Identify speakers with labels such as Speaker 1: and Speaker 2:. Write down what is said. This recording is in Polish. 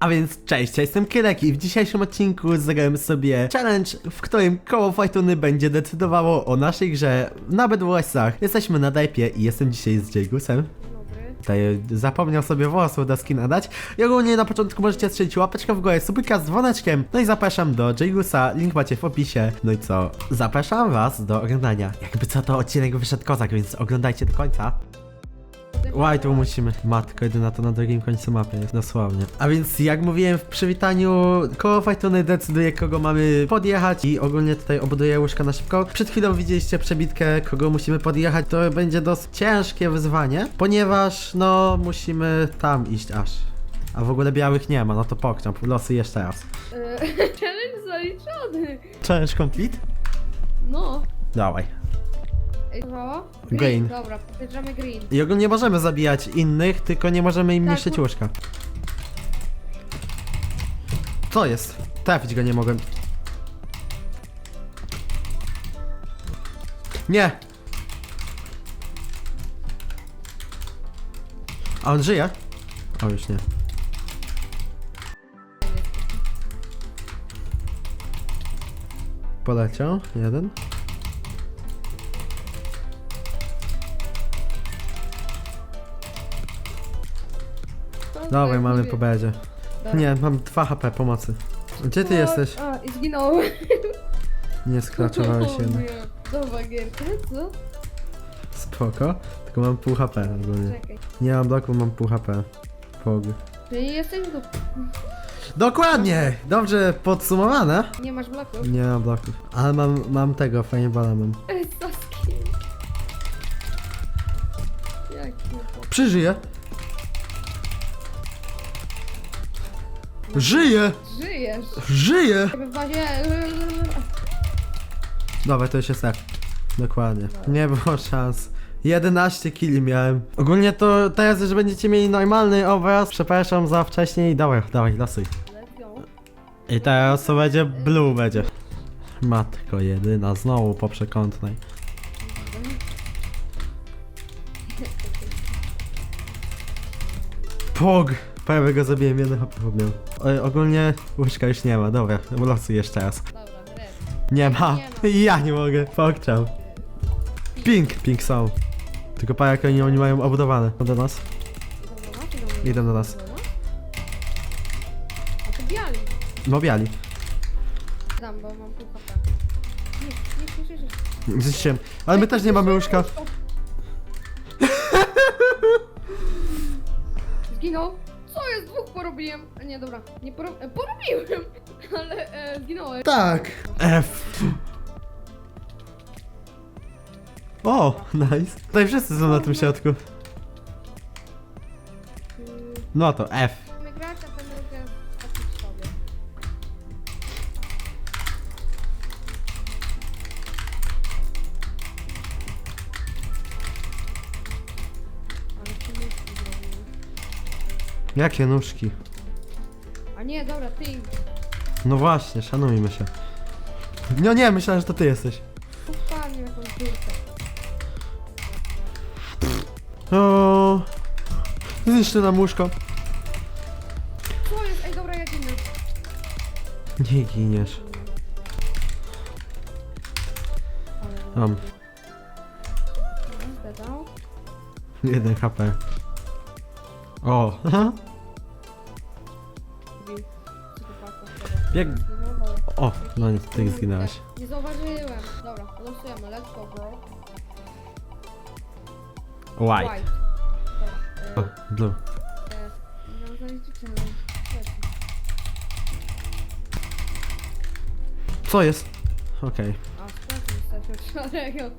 Speaker 1: A więc cześć, ja jestem Kyrek i w dzisiejszym odcinku zagrałem sobie challenge, w którym koło Fortuny będzie decydowało o naszej grze na Bedwarsach. Jesteśmy na Dajpie i jestem dzisiaj z Jagusem.
Speaker 2: Dobry.
Speaker 1: Tutaj zapomniał sobie włosów do skina dać. I ogólnie na początku możecie strzelić łapeczkę w górę, subika z dzwoneczkiem. No i zapraszam do Jagusa, link macie w opisie. No i co? Zapraszam was do oglądania. Jakby co to odcinek wyszedł kozak, więc oglądajcie do końca. Łaj, tu musimy. Matko, jedyna to na drugim końcu mapy jest, dosłownie. A więc, jak mówiłem w przywitaniu, koło Fajtony decyduje, kogo mamy podjechać i ogólnie tutaj obuduję łóżka na szybko. Przed chwilą widzieliście przebitkę, kogo musimy podjechać. To będzie dosyć ciężkie wyzwanie, ponieważ, no, musimy tam iść aż. A w ogóle białych nie ma, no to pokrzam, losy jeszcze raz.
Speaker 2: E, Challenge zaliczony.
Speaker 1: Challenge complete?
Speaker 2: No.
Speaker 1: Dawaj.
Speaker 2: Ej, Trwało?
Speaker 1: Green.
Speaker 2: Dobra, podjeżdżamy green.
Speaker 1: I ogólnie możemy zabijać innych, tylko nie możemy im
Speaker 2: Tak,
Speaker 1: niszczyć
Speaker 2: bo-
Speaker 1: łóżka. Co jest? Trafić go nie mogłem. Nie! A on żyje? O, już nie. Poleciał, jeden. Dawaj, mamy po bedzie.
Speaker 2: Dobra.
Speaker 1: Nie, mam 2 HP pomocy. Gdzie ty jesteś?
Speaker 2: A, i zginąłem.
Speaker 1: Nie skraczowałeś się jednak.
Speaker 2: Nie. Dobra, gierka, co?
Speaker 1: Spoko. Tylko mam pół HP ogólnie.
Speaker 2: Czekaj.
Speaker 1: Nie mam bloku, mam pół HP. Pog.
Speaker 2: Nie jesteś tu.
Speaker 1: Dokładnie! Dobrze podsumowane.
Speaker 2: Nie masz bloków.
Speaker 1: Nie mam bloków. Ale mam, mam tego, fajnie bala mam.
Speaker 2: Ej, Saski. Jak nie to?
Speaker 1: Przeżyję. Żyję!
Speaker 2: Żyjesz.
Speaker 1: Żyję!
Speaker 2: W bazie...
Speaker 1: Dobra, to już jest tak. Dokładnie. Nie było szans. 11 kili miałem. Ogólnie to teraz już będziecie mieli normalny obraz. Przepraszam za wcześniej. Dawaj, dawaj, losuj. I teraz to będzie blue będzie. Matko jedyna, znowu po przekątnej. Pog! Prawie go zabiłem, jeden HP miał. O, ogólnie łóżka już nie ma, dobra, losuj jeszcze raz.
Speaker 2: Dobra, red.
Speaker 1: Nie ma.
Speaker 2: Nie ma.
Speaker 1: Ja nie mogę, pokczam. Pink, pink są. Tylko pa jak oni, oni mają obudowane. No do nas.
Speaker 2: Idą do nas, idą do nas?
Speaker 1: Idą do nas.
Speaker 2: Idą do nas? A to biali.
Speaker 1: No biali.
Speaker 2: Dam, bo mam pół HP. Nie, nie, nie, nie, nie.
Speaker 1: Zniszczyłem. Ale my też nie mamy łóżka.
Speaker 2: Zginął? Dwóch porobiłem. A Nie, dobra. Nie poro... e, porobiłem, ale e, zginąłem.
Speaker 1: Tak. F. O, nice. Tutaj wszyscy są na tym środku. No to F. Jakie nóżki?
Speaker 2: A nie, dobra, ping.
Speaker 1: No właśnie, szanujmy się. No nie, myślałem, że to ty jesteś.
Speaker 2: Jakąś dziurkę.
Speaker 1: O, Zniszczy nam łóżko.
Speaker 2: Co jest? Ej, dobra, ja ginę.
Speaker 1: Nie giniesz.
Speaker 2: Ale...
Speaker 1: Mam
Speaker 2: Dobra, Zdedał.
Speaker 1: jeden HP. O, Jak... O, no nie, ty zginęłaś.
Speaker 2: Nie zauważyłem. Dobra, losujemy. Let's go, bro.
Speaker 1: White.
Speaker 2: White.
Speaker 1: O,
Speaker 2: Dobra, e,
Speaker 1: blue.
Speaker 2: e.
Speaker 1: Co jest? Okej.
Speaker 2: A, sprawdźmy sobie, Szarego.